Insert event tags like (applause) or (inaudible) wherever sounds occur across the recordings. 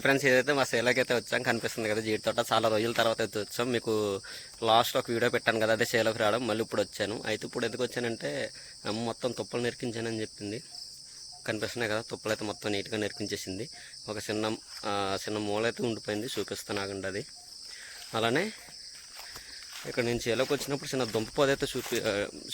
Friends ఏదైతే మా సేలకి అయితే వచ్చాం కనిపిస్తుంది కదా జీడి తోట. చాలా రోజుల తర్వాత అయితే వచ్చాం. మీకు లాస్ట్ ఒక వీడియో పెట్టాను కదా అదే సేలోకి రావడం. మళ్ళీ ఇప్పుడు వచ్చాను. అయితే ఇప్పుడు ఎందుకు వచ్చానంటే అమ్మ మొత్తం తుప్పలు నెరికించానని చెప్పింది. కనిపిస్తున్నాయి కదా తుప్పలు అయితే మొత్తం నీట్గా నెరికించేసింది ఒక చిన్న చిన్న మూల అయితే ఉండిపోయింది. చూపిస్తాను ఆగండి అది. అలానే ఇక్కడ నేను చేలోకి వచ్చినప్పుడు చిన్న దుంప పోదు అయితే చూపి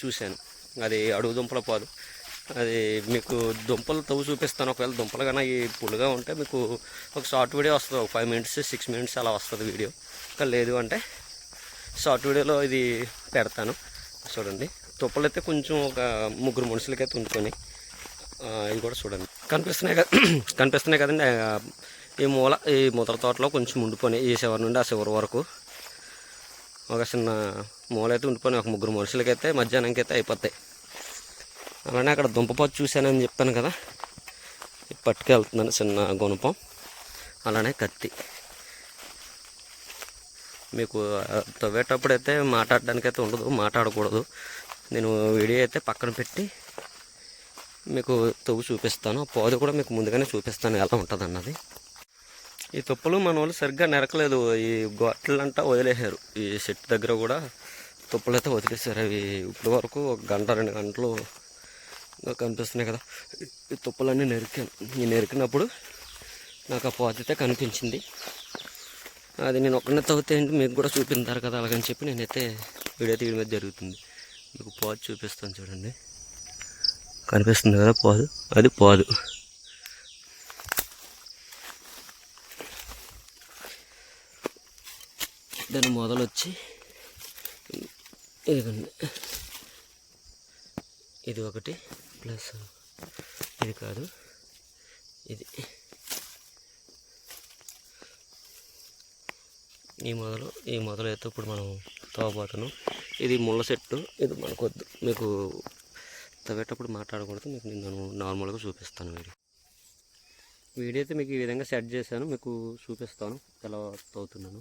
చూశాను. అది అడుగు దుంపల పోదు. అది మీకు దుంపలు తవ్వు చూపిస్తాను. ఒకవేళ దుంపలు కన్నా ఈ పులుగా ఉంటే మీకు ఒక షార్ట్ వీడియో వస్తుంది. ఒక ఫైవ్ మినిట్స్ సిక్స్ మినిట్స్ అలా వస్తుంది వీడియో. ఇంకా లేదు అంటే షార్ట్ వీడియోలో ఇది పెడతాను. చూడండి. తుప్పలు అయితే కొంచెం ఒక ముగ్గురు మనుషులకైతే ఉంచుకొని ఆ, ఇది కూడా చూడండి. కనిపిస్తున్నాయి కదా (clears throat) కనిపిస్తున్నాయి కదండి. ఈ మూల ఈ ముద్ర తోటలో కొంచెం ఉండిపోయి ఈ చివరి నుండి ఆ చివరి వరకు. ఒక చిన్న మూల అయితే ఉండిపోయి ఒక ముగ్గురు మనుషులకైతే మధ్యాహ్నంకి అయితే అయిపోతాయి. అలానే అక్కడ దుంపపోతు చూశానని చెప్పాను కదా. పట్టుకెళ్తున్నాను చిన్న గుణపం. అలానే కత్తి. మీకు తవ్వేటప్పుడు అయితే మాట్లాడడానికి అయితే ఉండదు మాట్లాడకూడదు. నేను వీడియో అయితే పక్కన పెట్టి మీకు తవ్వు చూపిస్తాను. ఆ కూడా మీకు ముందుగానే చూపిస్తాను ఎలా ఉంటుంది అన్నది ఈ తుప్పలు మన వాళ్ళు సరిగ్గా నెరకలేదు. ఈ గొట్టలంటా వదిలేశారు. ఈ చెట్టు దగ్గర కూడా తుప్పలు అయితే వదిలేశారు. అవి ఇప్పటి వరకు ఒక గంట రెండు గంటలు కనిపిస్తున్నాయి కదా. ఈ తుప్పలన్నీ నెరికాను. ఈ నెరికినప్పుడు నాకు ఆ పోత అయితే కనిపించింది. అది నేను ఒక్కనే తవ్వితే ఏంటి? మీకు కూడా చూపించారు కదా అలాగని చెప్పి నేనైతే వీడియో తీయడం అయితే జరుగుతుంది. మీకు పోదు చూపిస్తాను చూడండి. కనిపిస్తుంది కదా పోదు? అది పోదు. దాని మొదలు వచ్చి ఇది ఒకటి ప్లస్ ఇది కాదు. ఇది ఈ మొదలు ఈ మొదలు అయితే ఇప్పుడు మనం తవ్వబోతున్నాం ఇది ముళ్ళ చెట్టు ఇది మనకొద్దు. మీకు తవ్వేటప్పుడు మాట్లాడకూడదు మీకు నేను నార్మల్గా చూపిస్తాను వీడియో. వీడియో అయితే మీకు ఈ విధంగా సెట్ చేశాను మీకు చూపిస్తాను ఎలా తవ్వుతున్నాను.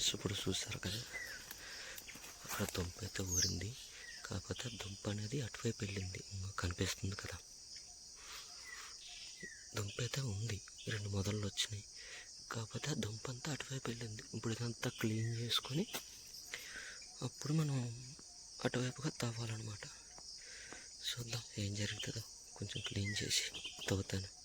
ఫ్రెండ్స్ ఇప్పుడు చూస్తారు కదా. అక్కడ దుంప అయితే ఊరింది. కాకపోతే దుంప అనేది అటువైపు వెళ్ళింది. కనిపిస్తుంది కదా. దుంప అయితే ఉంది. రెండు మొదళ్ళు వచ్చినాయి. కాకపోతే ఆ దుంప అంతా అటువైపు వెళ్ళింది. ఇప్పుడు ఇదంతా క్లీన్ చేసుకొని అప్పుడు మనం అటువైపుగా తవ్వాలన్నమాట. చూద్దాం ఏం జరుగుతుందో. కొంచెం క్లీన్ చేసి తవ్వుతాను.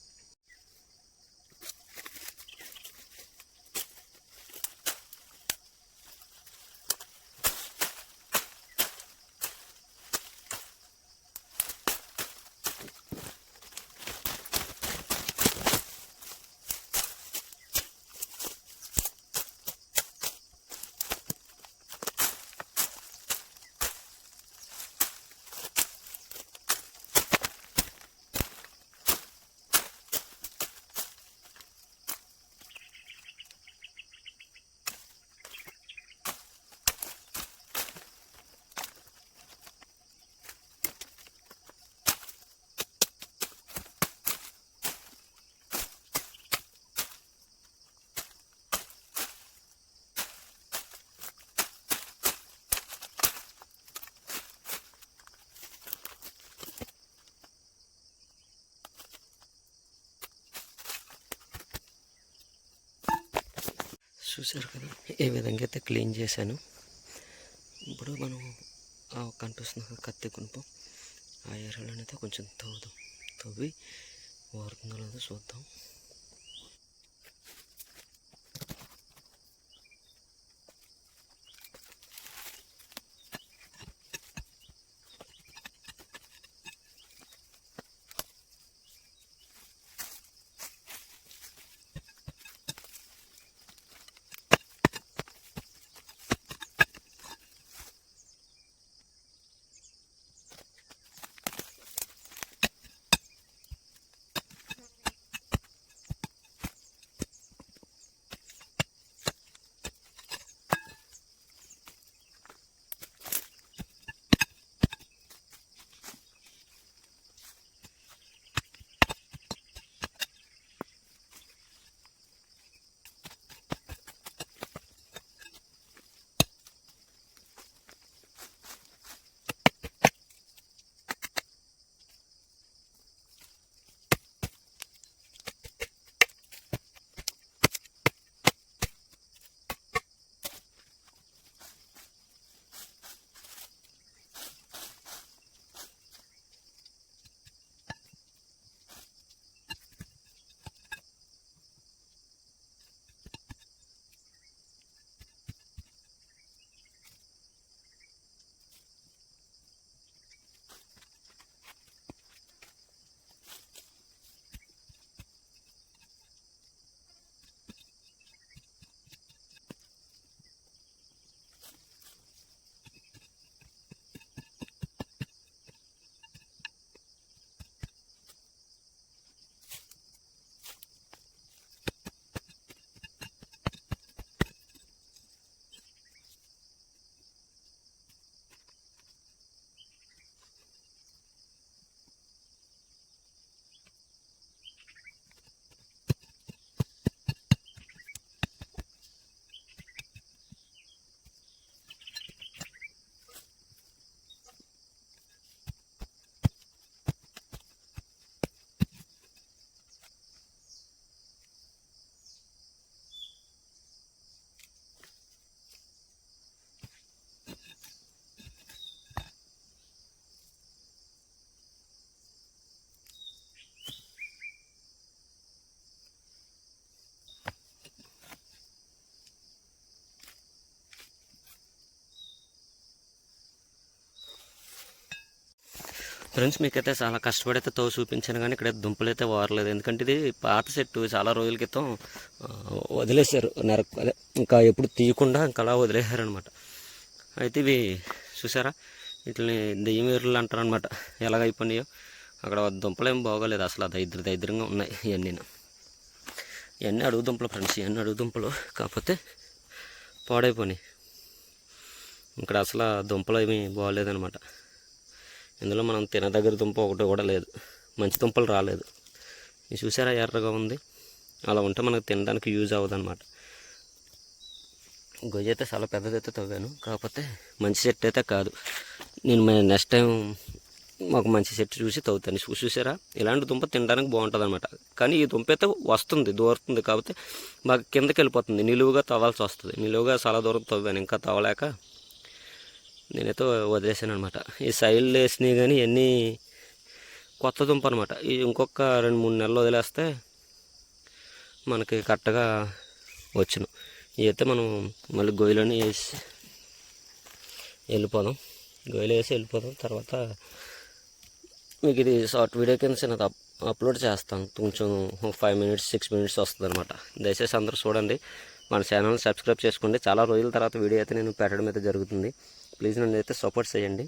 చూసారు కదా? ఏ విధంగా అయితే క్లీన్ చేశాను. ఇప్పుడు మనం ఆ కనిపిస్తున్న కత్తి కునుపు ఆ ఏరియాలోనైతే కొంచెం తవ్వుదాం. తవ్వి వారుతుందో లేదో చూద్దాం. ఫ్రెండ్స్ మీకైతే చాలా కష్టపడి అయితే చూపించాను కానీ ఇక్కడ దుంపలు అయితే వారలేదు. ఎందుకంటే ఇది పాత చెట్టు చాలా రోజుల క్రితం వదిలేశారు నరక. అదే ఇంకా ఎప్పుడు తీయకుండా ఇంకా అలా వదిలేశారనమాట అయితే ఇవి చూసారా? వీటిని దెయ్యమీరులు అంటారు అనమాట ఎలాగైపోయినాయో అక్కడ దుంపలు ఏం బాగోలేదు. అసలు అది ఇద్దరు దరిద్రంగా ఉన్నాయి ఇవన్నీ ఇవన్నీ అడుగు దుంపలు ఫ్రెండ్స్ ఇవన్నీ అడుగు దుంపలు. కాకపోతే పాడైపోయినాయి. ఇక్కడ అసలు దుంపలు ఏమీ బాగోలేదనమాట ఇందులో మనం తినదగ్గర దుంప ఒకటి కూడా లేదు. మంచి దుంపలు రాలేదు. ఇది చూసారా? ఎర్రగా ఉంది. అలా ఉంటే మనకు తినడానికి యూజ్ అవ్వదు అనమాట గొయ్యి అయితే చాలా పెద్దదైతే తవ్వాను. కాకపోతే మంచి చెట్టు అయితే కాదు. నేను నెక్స్ట్ టైం మాకు మంచి చెట్టు చూసి తవ్వుతాను. చూసి చూసారా? ఇలాంటి దుంప తినడానికి బాగుంటుంది అనమాట కానీ ఈ దుంప అయితే వస్తుంది దూరుతుంది. కాకపోతే మాకు కిందకి వెళ్ళిపోతుంది. నిలువుగా తవ్వాల్సి వస్తుంది. నిలువుగా చాలా దూరం తవ్వాను. ఇంకా తవ్వలేక నేనైతే వదిలేసాను అనమాట ఈ సైడ్లు వేసినవి కానీ ఇవన్నీ కొత్త దుంప అనమాట ఈ ఇంకొక రెండు మూడు నెలలు వదిలేస్తే మనకి కరెక్ట్గా వచ్చును. ఇవైతే మనం మళ్ళీ గొయ్యిలోనే వేసి వెళ్ళిపోదాం. గొయ్యలు వేసి వెళ్ళిపోదాం. తర్వాత మీకు ఇది షార్ట్ వీడియో కింద చిన్న అప్ అప్లోడ్ చేస్తాను. కొంచెం ఫైవ్ మినిట్స్ సిక్స్ మినిట్స్ వస్తుంది అనమాట దయచేసి అందరూ చూడండి. మన ఛానల్ సబ్స్క్రైబ్ చేసుకోండి. చాలా రోజుల తర్వాత వీడియో అయితే నేను పెట్టడం అయితే జరుగుతుంది. ప్లీజ్ నన్ను అయితే సపోర్ట్ చేయండి.